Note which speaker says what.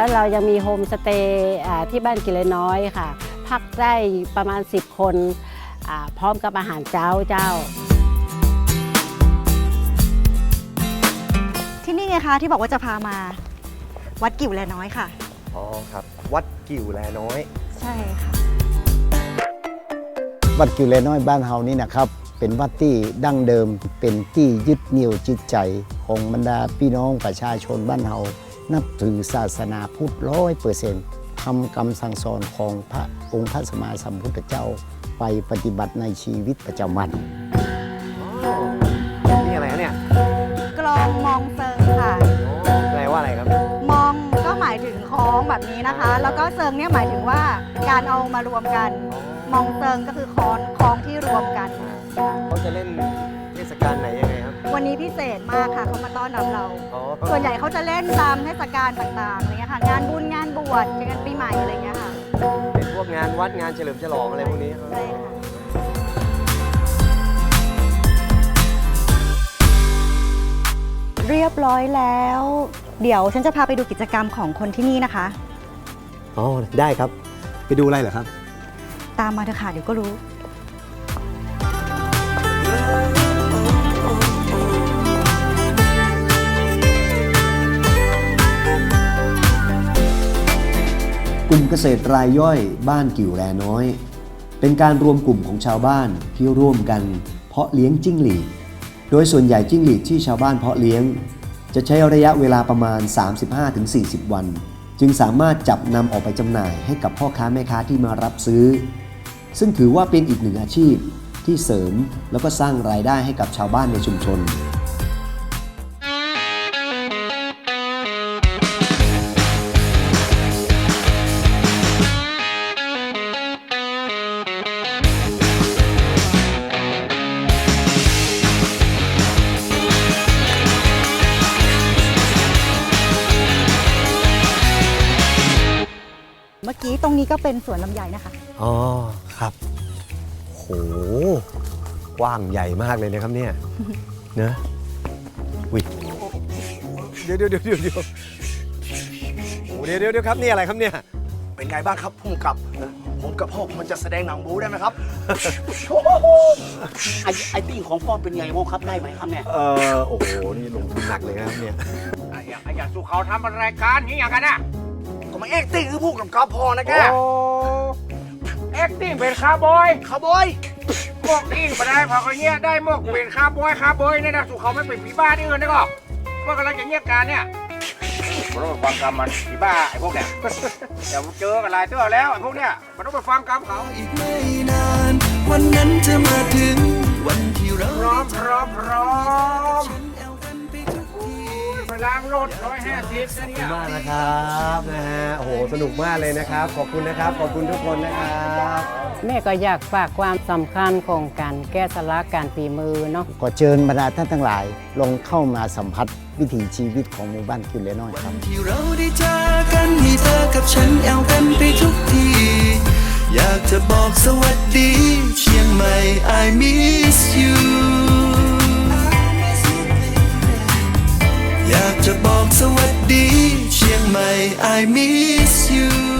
Speaker 1: แล้วเรายังมีโฮมสเตย์อ่าที่บ้านกิเลนน้อยค่ะ พักได้ประมาณ 10 คนอ่าพร้อมกับอาหารเจ้าเจ้า
Speaker 2: ที่นี่ไงคะที่บอกว่าจะพามา วัดกิ่วแลน้อยค่ะ
Speaker 3: อ๋อครับ วัดกิ่วแลน้อย
Speaker 2: ใช่ค่ะ
Speaker 4: วัดกิวเลน้อยบ้านเฮานี่นะครับ เป็นวัดที่ดั้งเดิมเป็นที่ยึดเหนี่ยวจิตใจของบรรดาพี่น้องประชาชนบ้านเฮา นับถือศาสนาพุทธร้อยเปอร์เซ็นต์ทำกรรมสั่งสอนของพระองค์พระสมมาสัมพุทธเจ้าไปปฏิบัติในชีวิตประจำวัน
Speaker 3: นี่อะไรฮะเนี่ย
Speaker 2: กลองมองเซิงค่ะ
Speaker 3: แปลว่าอะไรครับ
Speaker 2: มองก็หมายถึงคล้องแบบนี้นะคะ แล้วก็เซิงเนี่ยหมายถึงว่าการเอามารวมกัน มองเซิงก็คือคล้องคล้องที่รวมกันค่ะ
Speaker 3: เขาจะเล่นเทศกาลไหนยังไงครับ
Speaker 2: วันนี้พิเศษมากค่ะเขามาต้อนรับเรา
Speaker 3: อ๋อ
Speaker 2: ส่วนใหญ่เขาจะเล่นตามเทศกาลต่างๆอะไรเงี้ยค่ะ งานบุญงานบวชงานปีใหม่อะไรเงี้ยค่ะ
Speaker 3: เป็นพวกงานวัดงานเฉลิมฉลองอะไรพวกนี้
Speaker 2: ใช่ค่ะ เรียบร้อยแล้ว เดี๋ยวฉันจะพาไปดูกิจกรรมของคนที่นี่นะคะ
Speaker 3: อ๋อ ได้ครับ ไปดูอะไรเหรอครับ
Speaker 2: ตามมาเถอะค่ะเดี๋ยวก็รู้
Speaker 5: กลุ่มเกษตรรายย่อยบ้านกิ่วแลน้อย เป็นการรวมกลุ่มของชาวบ้านที่ร่วมกัน เพาะเลี้ยงจิ้งหรีด โดยส่วนใหญ่จิ้งหรีดที่ชาวบ้านเพาะเลี้ยง จะใช้ระยะเวลาประมาณ 35-40 วัน จึงสามารถจับนำออกไปจำหน่ายให้กับพ่อค้าแม่ค้าที่มารับซื้อ ซึ่งถือว่าเป็นอีกหนึ่งอาชีพที่เสริมแล้วก็สร้างรายได้ให้กับชาวบ้านในชุมชน
Speaker 2: กี้ตรงนี้ก็เป็นสวนลำไยนะคะ
Speaker 3: อ๋อครับโหกว้างใหญ่มากเลยนะครับเนี่ยเนอะวิเดี๋ยวเดี๋ยวเดี๋ยวเดี๋ยวเดี๋ยวโอ้เดี๋ยวเดี๋ยวเดี๋ยวครับนี่อะไรครับเนี่ย
Speaker 6: เป็นไงบ้างครับพุ่มกับ ผมกับพ่อมันจะแสดงหนังบูได้ไหมครับไอไอติ้งของพ่อเป็นไงบ้างครับได้ไหมครับเนี่ย
Speaker 3: เออโอ้โหนี่ลงทุนหนักเลยนะครับเนี่ย
Speaker 7: ไอ้อย่างไอ้อย่างสู้เขาทำรายการนี้อย่างกันนะ
Speaker 6: ก็ มาเอ็กติ้งคือพูดกับกับพ่อนะแก
Speaker 7: โอ้แอคติ้งเป็นคาร์บอย
Speaker 6: คาร์บอย
Speaker 7: พวกอิงไปได้พอเขาเนี้ยได้หมวกเป็นคาร์บอยคาร์บอยเนี่ยนะสู้เขาไม่เป็นผีบ้าที่อื่นนะก็พวกกำลังจะเงียบการเนี่ยมันต้องไปฟังกรรมมันผีบ้าไอ้พวกเนี่ยเดี๋ยวเจอกันหลายเตื้อแล้วไอ้พวกเนี่ยมันต้องไปฟังกรรมเขา
Speaker 8: อีกไม่นาน วันนั้นจะมาถึง วันที่เรา
Speaker 7: พร้อมพร้อมพร้อม
Speaker 8: ล้า
Speaker 7: งรถร้อยห้าสิบนะเนี่ย
Speaker 3: มากนะครับนะฮะโอ้โหสนุกมากเลยนะครับ ขอบคุณนะครับ ขอบคุณทุกคนนะครับ
Speaker 1: แม่ก็อยากฝากความสำคัญของการแก้สลักการฝีมือเนาะ
Speaker 4: ก็เชิญบรรดาท่านทั้งหลายลงเข้ามาสัมผัสวิถีชีวิตของหมู่บ้านกิวเลน้อยครับ
Speaker 8: ที่เราได้เจอกันให้เธอกับฉันแอลกันไปทุกที อยากจะบอกสวัสดี เชียงใหม่ I miss you I miss you